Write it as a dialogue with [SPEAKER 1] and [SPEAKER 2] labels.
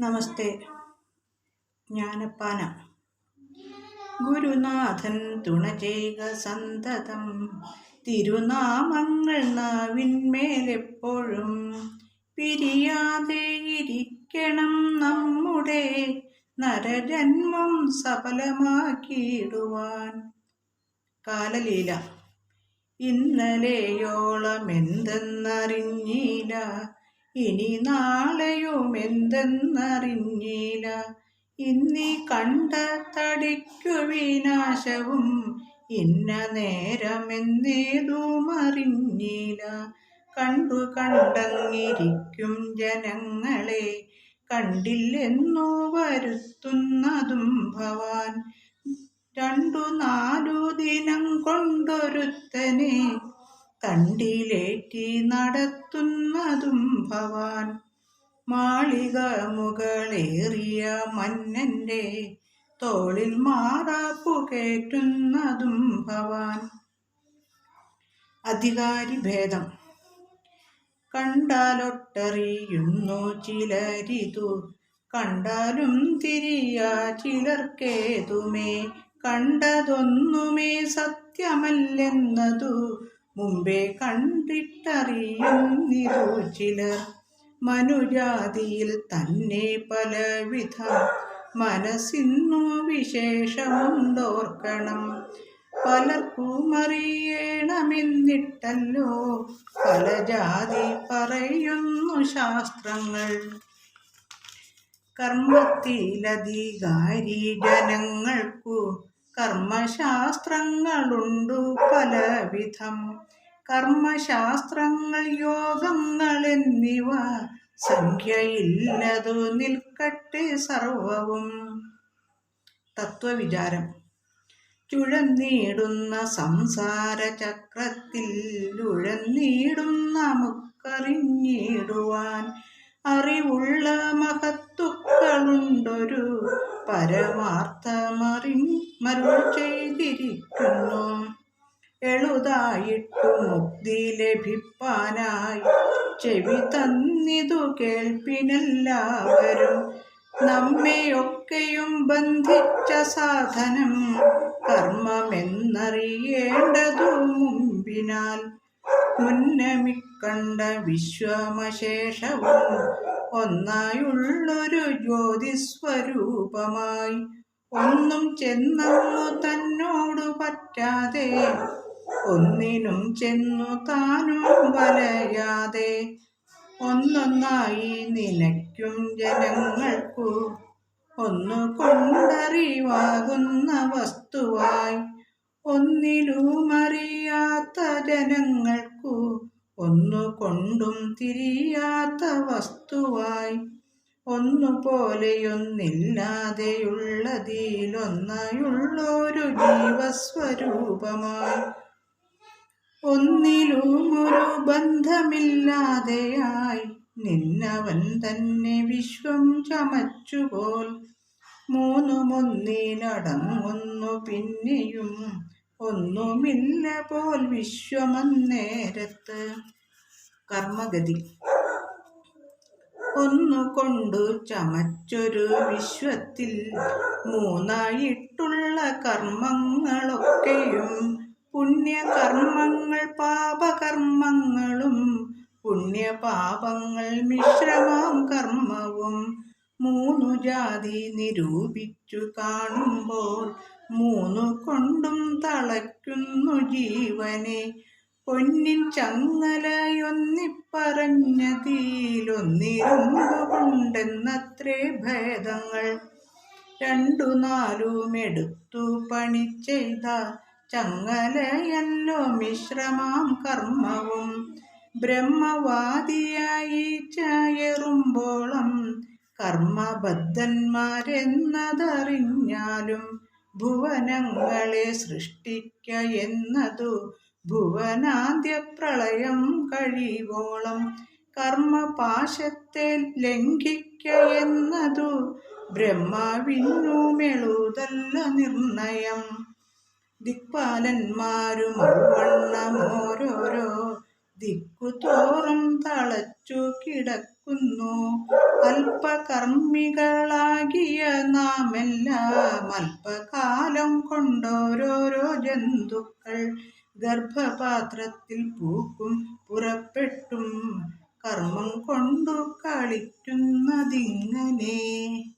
[SPEAKER 1] നമസ്തേ. ജ്ഞാനപ്പാന ഗുരുനാഥൻ തുണ ചെയ്യുക സന്തതം. തിരുനാമങ്ങൾ നാവിന്മേലെപ്പോഴും പിരിയാതെ ഇരിക്കണം നമ്മുടെ നരജന്മം സഫലമാക്കിയിടുവാൻ. കാലലീല. ഇന്നലെയോളം എന്തെന്നറിഞ്ഞില്ല. ഇനി നാളെയും എന്തെന്നറിഞ്ഞില്ല ഇന്നി കണ്ട തടിക്കു വിനാശവും ഇന്ന നേരമെന്നേതും അറിഞ്ഞില്ല കണ്ടു കണ്ടങ്ങിരിക്കും ജനങ്ങളെ കണ്ടില്ലെന്നു വരുത്തുന്നതും ഭവാൻ. രണ്ടു നാലു ദിനം കൊണ്ടൊരുത്തനെ തണ്ടിലേറ്റി നടത്തുന്നതും ഭവാൻ. മാളിക മുകളേറിയ മന്നന്റെ തോളിൽ മാറാപ്പു കയറ്റുന്നതും ഭവാൻ. അധികാരി ഭേദം. കണ്ടാലൊട്ടറിയുന്നു ചിലരിതു. കണ്ടാലും തിരിയാ ചിലർക്കേതുമേ. കണ്ടതൊന്നുമേ സത്യമല്ലെന്നതു. മുമ്പേ കണ്ടിട്ടറിയുന്നിതു ചിലർ. മനുജാതിയിൽ തന്നെ പലവിധ മനസ്സിന്നു വിശേഷമുണ്ടോർക്കണം. പലർക്കും അറിയണമെന്നിട്ടല്ലോ പല ജാതി പറയുന്നു ശാസ്ത്രങ്ങൾ. കർമ്മത്തിലധികാരി ജനങ്ങൾക്കു കർമ്മശാസ്ത്രങ്ങളുണ്ടു പലവിധം. കർമ്മശാസ്ത്രങ്ങൾ യോഗങ്ങൾ എന്നിവ സംഖ്യയില്ലതു നിൽക്കട്ടെ സർവവും. തത്വവിചാരം. ചുഴന്നീടുന്ന സംസാര ചക്രത്തിൽ ഉഴന്നീടും നമുക്കറിഞ്ഞിടുവാൻ അറിവുള്ള മഹത്തുക്കളുണ്ടൊരു പരമാർത്ഥമറി മരുൾ ചെയ്തിരിക്കുന്നു. എളുതായിട്ടു മുക്തി ലഭിപ്പാനായി ചെവി തന്നിതു കേൾപ്പിനെല്ലാവരും നമ്മെയൊക്കെയും ബന്ധിച്ച സാധനം കർമ്മമെന്നറിയേണ്ടതു മുമ്പിനാൽ. മുന്നമിക്കണ്ട വിശ്വമശേഷവും ഒന്നായുള്ളൊരു ജ്യോതിസ്വരൂപമായി. ഒന്നും ചെന്നങ്ങു തന്നോടു പറ്റാതെ ഒന്നിനും ചെന്നു താനും വലയാതെ. ഒന്നൊന്നായി നിനയ്ക്കും ജനങ്ങൾക്കു ഒന്നു കൊണ്ടറിവാകുന്ന വസ്തുവായി. ഒന്നിലുമറിയാത്ത ജനങ്ങൾ ഒന്നു കൊണ്ടും തിരിയാത്ത വസ്തുവായി ഒന്നുപോലെയൊന്നില്ലാതെയുള്ളതിലൊന്നായുള്ളൊരു ജീവസ്വരൂപമായി. ഒന്നിലും ഒരു ബന്ധമില്ലാതെയായി നിന്നവൻ തന്നെ വിശ്വം ചമച്ചുപോൽ. മൂന്നുമൊന്നിലടങ്ങുന്നു പിന്നെയും ഒന്നുമില്ല പോൽ വിശ്വമന്നേരത്ത് കർമ്മഗതി. ഒന്നുകൊണ്ടു ചമച്ചൊരു വിശ്വത്തിൽ മൂന്നായിട്ടുള്ള കർമ്മങ്ങളൊക്കെയും പുണ്യകർമ്മങ്ങൾ പാപകർമ്മങ്ങളും പുണ്യപാപങ്ങൾ മിശ്രമാം കർമ്മവും മൂന്നു ജാതി നിരൂപിച്ചു കാണുമ്പോൾ മൂന്നു കൊണ്ടും തളയ്ക്കുന്നു ജീവനെ. പൊന്നിൻ ചങ്ങലയൊന്നിപ്പറഞ്ഞതിലൊന്നിരുമ്പുകൊണ്ടെന്നത്രേ ഭേദങ്ങൾ. രണ്ടു നാലും എടുത്തു പണി ചെയ്ത ചങ്ങലയല്ലോ മിശ്രമാം കർമ്മവും. ബ്രഹ്മവാദിയായി ചായറുമ്പോളം കർമ്മബദ്ധന്മാരെന്നതറിഞ്ഞാലും ഭുവനങ്ങളെ സൃഷ്ടിക്ക എന്നതു ഭുവനാദ്യപ്രളയം കഴിവോളം കർമ്മപാശത്തെ ലംഘിക്ക എന്നതു ബ്രഹ്മാവിനുമെളുതല്ല നിർണയം. ദിക്പാലന്മാരും ഔവണ്ണമോരോരോ ദിക്കുതോറും തളച്ചു കിടക്കുന്നു. അല്പകർമ്മികളാകിയ നാമെല്ലാം അല്പകാലം കൊണ്ടോരോരോ ജന്തുക്കൾ ഗർഭപാത്രത്തിൽ പൂക്കും പുറപ്പെട്ടും കർമ്മം കൊണ്ടു കളിക്കുന്നതിങ്ങനെ.